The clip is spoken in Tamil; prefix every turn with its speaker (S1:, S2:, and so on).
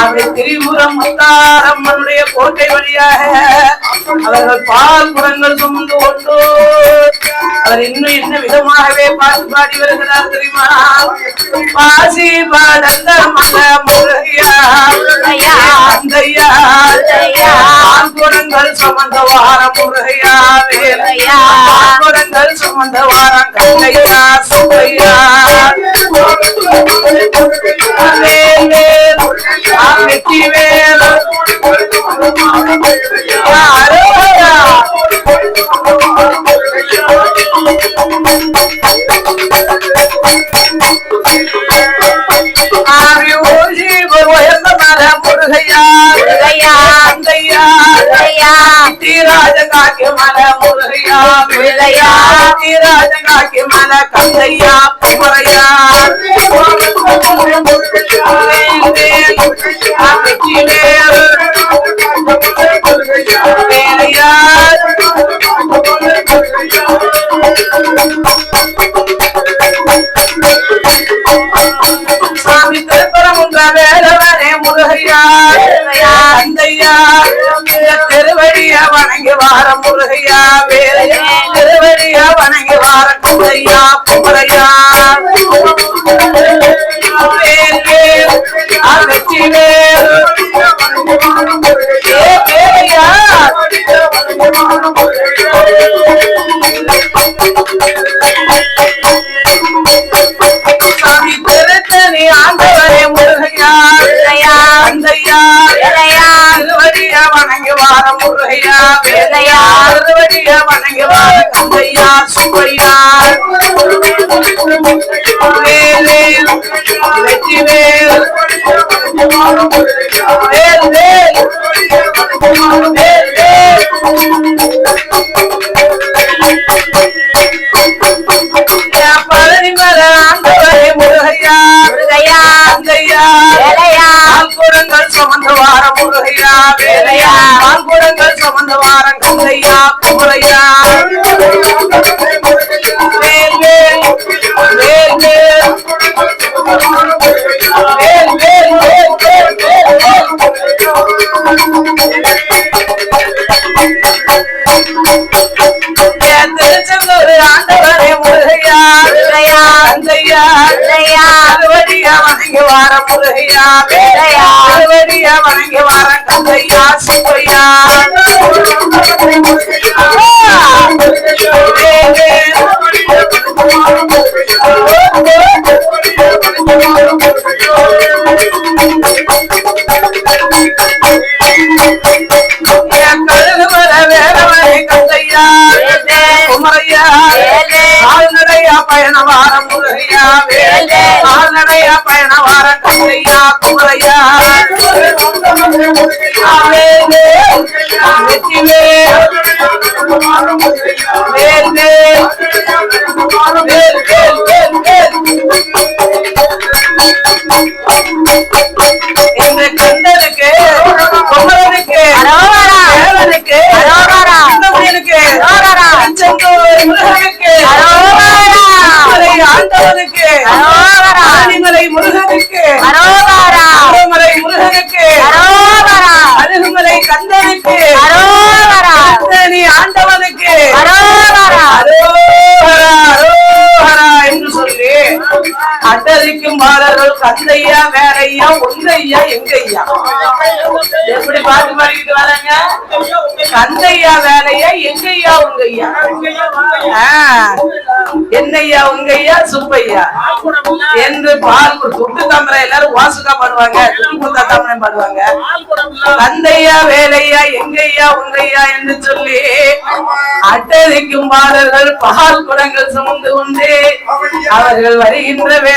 S1: அப்படி திரிபுரம் முத்தாரம்மனுடைய கோட்டை வழியாக அவர்கள் பால் குடங்கள் சுமந்து கொண்டு அவர் இன்னும் என்ன விதமாகவே பாட்டு பாடி வருகிறார் தெரியுமா? பாசி பாடந்த மல முருகையா குடங்கள் சுமந்த வார முருகையா குடங்கள் சுமந்த வாரம் கண்ணையா சுவையா जगा के
S2: माला
S1: मुरैया भेलैया तेरा जगा के माला कंदैया पुरैया मुरैया சாமி திருப்பரம் உங்க வேலவனே முருகையா
S2: தந்தையா
S1: அந்தையா திருவடிய வணங்கி வார முருகையா வேலையா திருவடிய வணங்கி வார குந்தையா குமரையா வேல் வெற்றி வேல் சிவடியா வேதையா அறுவடியா வணங்குவா தந்தையா சிவடியா வேலேல் வெற்றி வேல் வார முருகையா வேலையா. ஆள்குடங்கள் சுமந்து வார கந்தையா குமரையா வேல் வேல் வேல். வேல் வேல் வேல் வேல் வேல் வேல். என் திருச்செந்தூர் ஆண்டவரே முருகையா வணங்கி வார. அறுவடியா வணங்கி வார கந்தையா சுப்பையா கண்ணையா பயண வார கண்ணையா குமரையா என்று கண்டனுக்கு குமரனுக்கு வேலனுக்கு
S2: கண்டமுடியனுக்கு
S1: செங்கோருக்கு ஆண்டவனுக்கு. ஆனிமலை முருகனுக்கு
S2: அரோகரா.
S1: அருமலை முருகனுக்கு
S2: அரோகரா.
S1: அருகுமலை கந்தனுக்கு
S2: அரோகரா.
S1: கந்தனி ஆண்டவனுக்கு
S2: அரோகரா.
S1: அரோகரா, அரோகரா என்று சொல்லி அட்டதிக்கும் பாடல்கள் கந்தையா ஐயா உங்க ஐயா எங்க ஐயா எப்படி பாத்து மாறிக்கிட்டு வராங்க? கந்தையா வேலையா? எங்க ஐயா உங்க ஐயா என்னையா உங்க ஐயா சுப்பையா. என்று பால் துட்டு தாமரை எல்லாரும் வாசுகா பாடுவாங்க. துட்டுமுத்தா தாமரை பாடுவாங்க. கந்தையா வேலையா? எங்க ஐயா உங்க ஐயா என்று சொல்லி அட்டரிக்கும் பாடல்கள் பால் குடங்கள் சுமந்து உண்டு அவர்கள் வருகின்ற வேலை